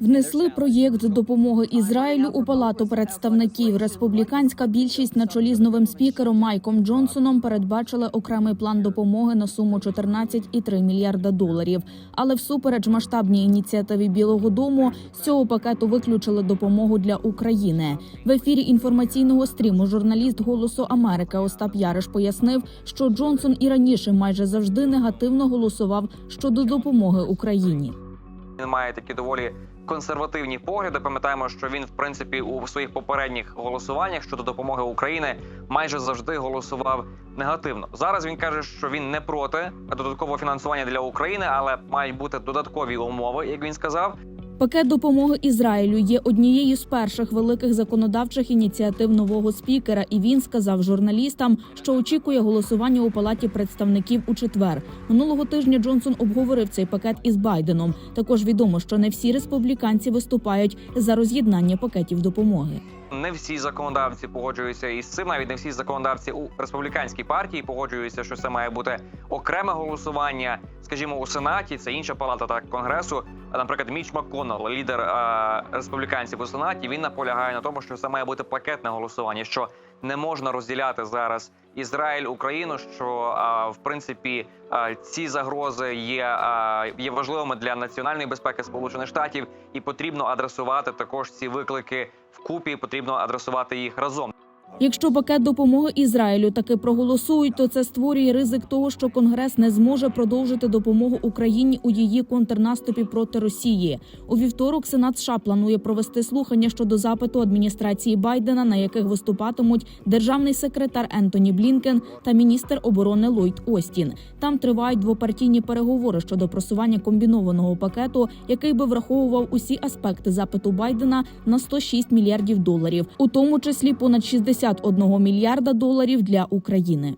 Внесли проєкт допомоги Ізраїлю у палату представників. Республіканська більшість на чолі з новим спікером Майком Джонсоном передбачили окремий план допомоги на суму 14,3 мільярда доларів. Але всупереч масштабній ініціативі Білого Дому з цього пакету виключили допомогу для України. В ефірі інформаційного стріму журналіст Голосу Америки Остап Яриш пояснив, що Джонсон і раніше майже завжди негативно голосував щодо допомоги Україні. Він має такі доволі консервативні погляди. Пам'ятаємо, що він, в принципі, у своїх попередніх голосуваннях щодо допомоги України майже завжди голосував негативно. Зараз він каже, що він не проти додаткового фінансування для України, але мають бути додаткові умови, як він сказав. Пакет допомоги Ізраїлю є однією з перших великих законодавчих ініціатив нового спікера, і він сказав журналістам, що очікує голосування у палаті представників у четвер. Минулого тижня Джонсон обговорив цей пакет із Байденом. Також відомо, що не всі республіканці виступають за роз'єднання пакетів допомоги. Не всі законодавці погоджуються із цим. Навіть не всі законодавці у республіканській партії погоджуються, що це має бути окреме голосування. Скажімо, у сенаті це інша палата так конгресу. Наприклад, Міч Макконнелл, лідер е, республіканців у сенаті, він наполягає на тому, що це має бути пакетне голосування. Що не можна розділяти зараз Ізраїль, Україну. Що в принципі ці загрози є, є важливими для національної безпеки Сполучених Штатів, і потрібно адресувати також ці виклики вкупі. Потрібно адресувати їх разом. Якщо пакет допомоги Ізраїлю таки проголосують, то це створює ризик того, що Конгрес не зможе продовжити допомогу Україні у її контрнаступі проти Росії. У вівторок Сенат США планує провести слухання щодо запиту адміністрації Байдена, на яких виступатимуть державний секретар Ентоні Блінкен та міністр оборони Ллойд Остін. Там тривають двопартійні переговори щодо просування комбінованого пакету, який би враховував усі аспекти запиту Байдена на 106 мільярдів доларів, у тому числі понад 61 мільярда доларів для України.